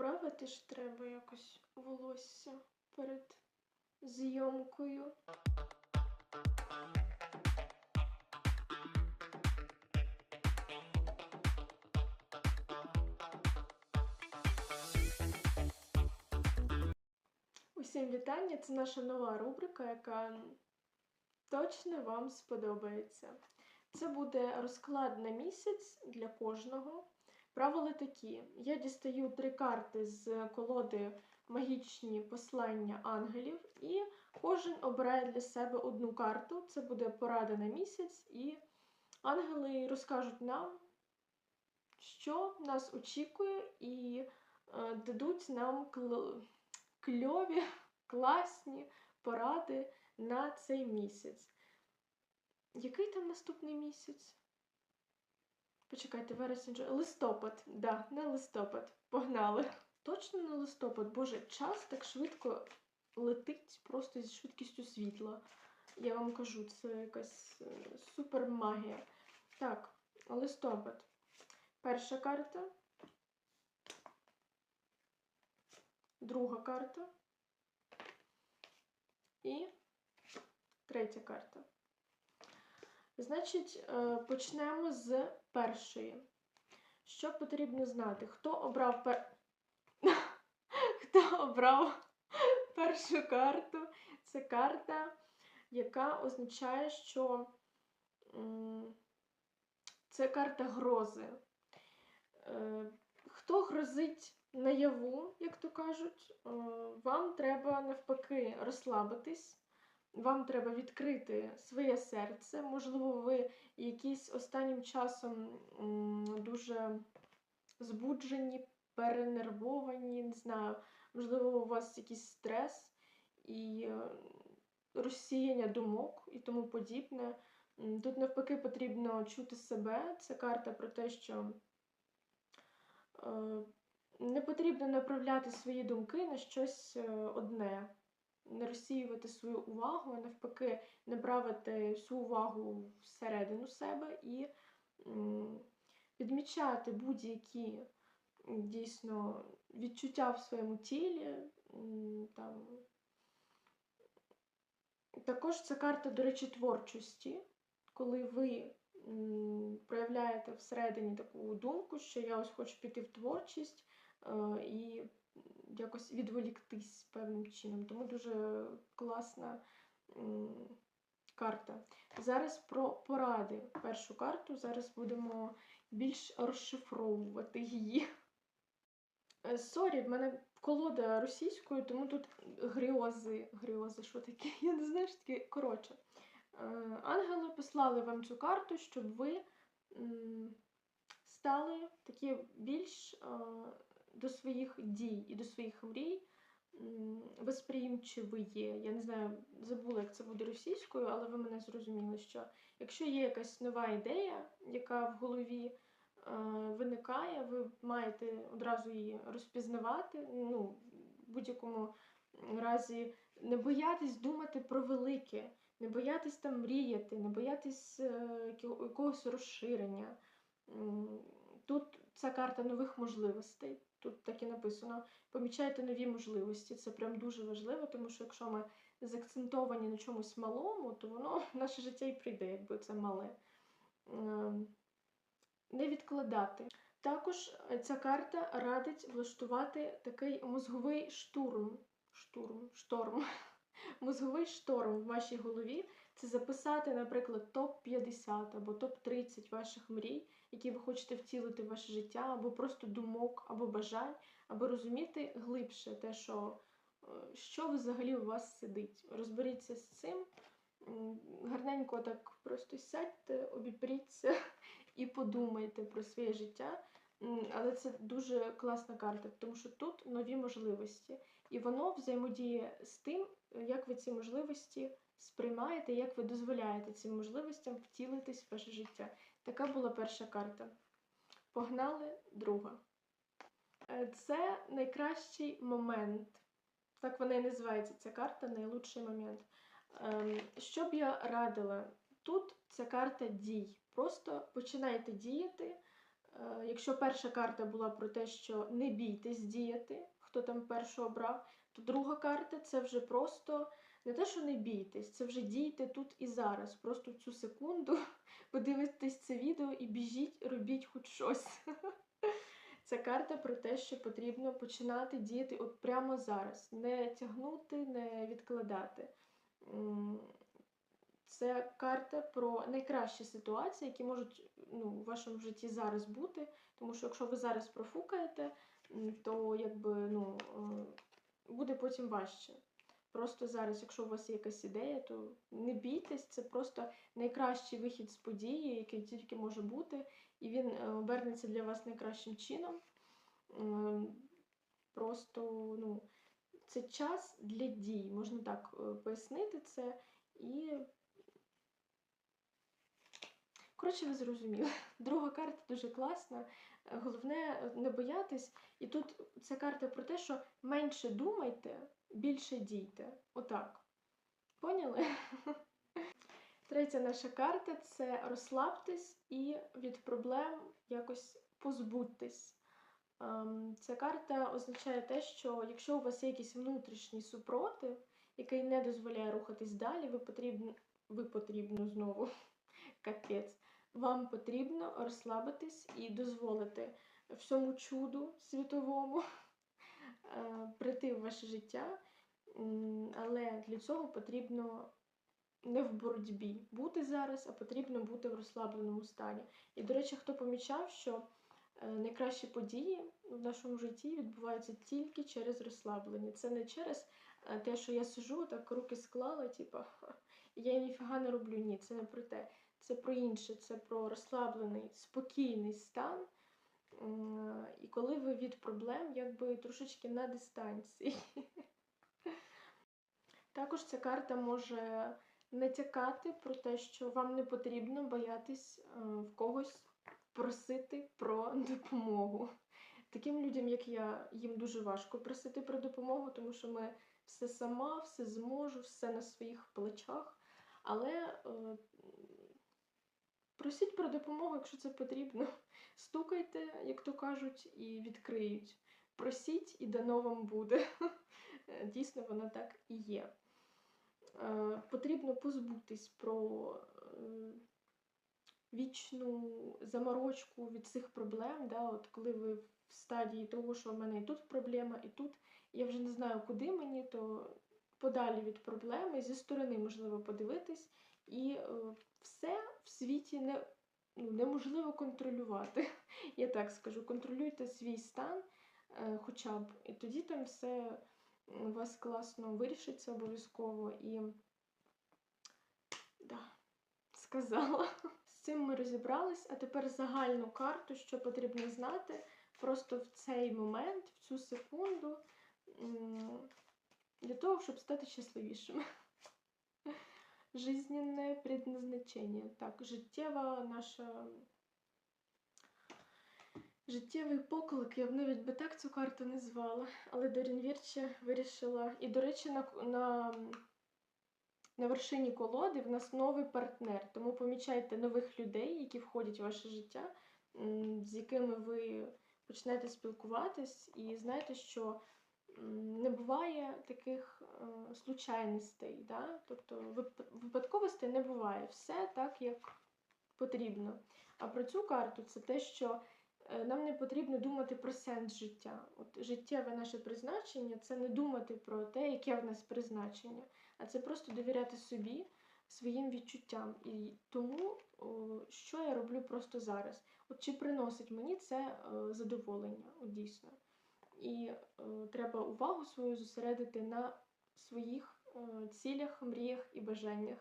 поправити ж треба якось волосся перед зйомкою. Усім вітання! Це наша нова рубрика, яка точно вам сподобається. Це буде розклад на місяць для кожного. Правила такі: я дістаю три карти з колоди Магічні послання ангелів, і кожен обирає для себе одну карту. Це буде порада на місяць, і ангели розкажуть нам, що нас очікує, і е, дадуть нам кл- кльові, класні поради на цей місяць. Який там наступний місяць? Почекайте, вересень, листопад. Да, не листопад. Погнали. Точно не листопад. Боже, час так швидко летить просто зі швидкістю світла. Я вам кажу, це якась е, супермагія. Так, листопад. Перша карта. Друга карта. І третя карта. Значить, е, почнемо з першої. Що потрібно знати? Хто обрав пер... Хто обрав першу карту? Це карта, яка означає, що це карта грози. Е, Хто грозить наяву, як то кажуть, е, вам треба навпаки розслабитись. Вам треба відкрити своє серце. Можливо, ви якісь останнім часом дуже збуджені, перенервовані, не знаю, можливо, у вас якийсь стрес і е, розсіяння думок і тому подібне. Тут навпаки потрібно чути себе. Це карта про те, що е, не потрібно направляти свої думки на щось е, одне не розсіювати свою увагу, а навпаки, направити всю увагу всередину себе і відмічати будь-які дійсно відчуття в своєму тілі. Там. Також це карта, до речі, творчості, коли ви проявляєте всередині таку думку, що я ось хочу піти в творчість е, і якось відволіктись певним чином. Тому дуже класна карта. Зараз про поради. Першу карту. Зараз будемо більш розшифровувати її. Е, Сорі, в мене колода російською, тому тут гріози. Гріози, що таке? Я не знаю, що таке. Коротше. Е, Ангели послали вам цю карту, щоб ви стали такі більш е, до своїх дій і до своїх мрій м, восприємчиві є. Я не знаю, забула, як це буде російською, але ви мене зрозуміли, що якщо є якась нова ідея, яка в голові е, виникає, ви маєте одразу її розпізнавати. Ну, в будь-якому разі не боятись думати про велике, не боятись там мріяти, не боятись е, якогось розширення. Тут ця карта нових можливостей. Тут так і написано: помічайте нові можливості. Це прям дуже важливо, тому що якщо ми закцентовані на чомусь малому, то воно наше життя і прийде, якби це мале. Ем, Не відкладати. Також е, ця карта радить влаштувати такий мозговий штурм. Штурм, шторм. Мозговий шторм в вашій голові. Це записати, наприклад, топ-50 або топ-30 ваших мрій, які ви хочете втілити в ваше життя, або просто думок, або бажань, або розуміти глибше те, що, е, що взагалі у вас сидить. Розберіться з цим. Гарненько так просто сядьте, обіпріться і подумайте про своє життя. Але це дуже класна карта, тому що тут нові можливості. І воно взаємодіє з тим, як ви ці можливості сприймаєте, як ви дозволяєте цим можливостям втілитись в ваше життя. Така була перша карта. Погнали друга. Е, Це найкращий момент. Так вона і називається ця карта найлучший момент. Ем, Що б я радила? Тут ця карта дій. Просто починайте діяти, Е, Якщо перша карта була про те, що не бійтесь діяти, хто там першу обрав, то друга карта це вже просто не те, що не бійтесь, це вже дійте тут і зараз. Просто в цю секунду подивитесь це відео і біжіть, робіть хоч щось. Це карта про те, що потрібно починати діяти от прямо зараз, не тягнути, не відкладати. Це карта про найкращі ситуації, які можуть ну, у вашому житті зараз бути. Тому що якщо ви зараз профукаєте, то якби ну, е, буде потім важче. Просто зараз, якщо у вас є якась ідея, то не бійтесь, це просто найкращий вихід з події, який тільки може бути, і він е, обернеться для вас найкращим чином. Ем, Просто ну, це час для дій, можна так е, пояснити це. І. Коротше, ви зрозуміли. Друга карта дуже класна. Головне не боятись. І тут ця карта про те, що менше думайте, більше дійте. Отак. Поняли? Третя наша карта це розслабтесь і від проблем якось позбудьтесь. Ем, Ця карта означає те, що якщо у вас є якийсь внутрішній супротив, який не дозволяє рухатись далі, ви потрібно, ви потрібно знову капець. Вам потрібно розслабитись і дозволити всьому чуду світовому е, прийти в ваше життя. Але для цього потрібно не в боротьбі бути зараз, а потрібно бути в розслабленому стані. І, до речі, хто помічав, що е, найкращі події в нашому житті відбуваються тільки через розслаблення. Це не через е, те, що я сижу, так руки склала, типу, я ніфіга не роблю. Ні, це не про те. Це про інше, це про розслаблений, спокійний стан. І коли ви від проблем якби трошечки на дистанції. Також ця карта може натякати про те, що вам не потрібно боятись е, в когось просити про допомогу. Таким людям, як я, їм дуже важко просити про допомогу, тому що ми все сама, все зможу, все на своїх плечах. Але е, просіть про допомогу, якщо це потрібно. Стукайте, як то кажуть, і відкриють. Просіть, і дано вам буде. Дійсно, воно так і є. Е, Потрібно позбутись про е, вічну заморочку від цих проблем. Да? От коли ви в стадії того, що в мене і тут проблема, і тут я вже не знаю, куди мені, то подалі від проблеми, зі сторони можливо подивитись, і е, все в світі не, ну, неможливо контролювати. Я так скажу, контролюйте свій стан е, хоча б, і тоді там все у вас класно вирішиться обов'язково і да, сказала. З цим ми розібрались, а тепер загальну карту, що потрібно знати, просто в цей момент, в цю секунду, для того, щоб стати щасливішим. Жизненне предназначення. Так, життєва наша. Життєвий поклик, я б навіть би так цю карту не звала. Але Дорін Вірче вирішила. І, до речі, на, на, на вершині колоди в нас новий партнер. Тому помічайте нових людей, які входять в ваше життя, з якими ви почнете спілкуватись, і знаєте, що не буває таких е, случайностей. Да? Тобто вип- випадковостей не буває. Все так, як потрібно. А про цю карту це те, що е, нам не потрібно думати про сенс життя. От життєве наше призначення це не думати про те, яке в нас призначення, а це просто довіряти собі, своїм відчуттям. І тому, що я роблю просто зараз. От чи приносить мені це е, задоволення, от дійсно. І е, треба увагу свою зосередити на своїх е, цілях, мріях і бажаннях.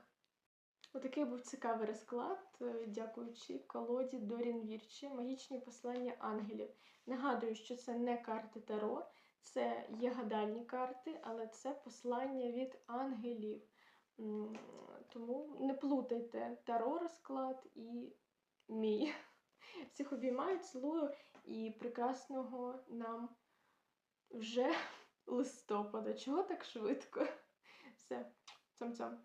Отакий був цікавий розклад, е, дякуючи колоді Дорін Вірчі, магічні послання ангелів. Нагадую, що це не карти Таро, це є гадальні карти, але це послання від ангелів. Тому не плутайте Таро розклад і мій. Всіх обіймаю, цілую і прекрасного нам вже листопада. Чого так швидко? Все, цям-цям.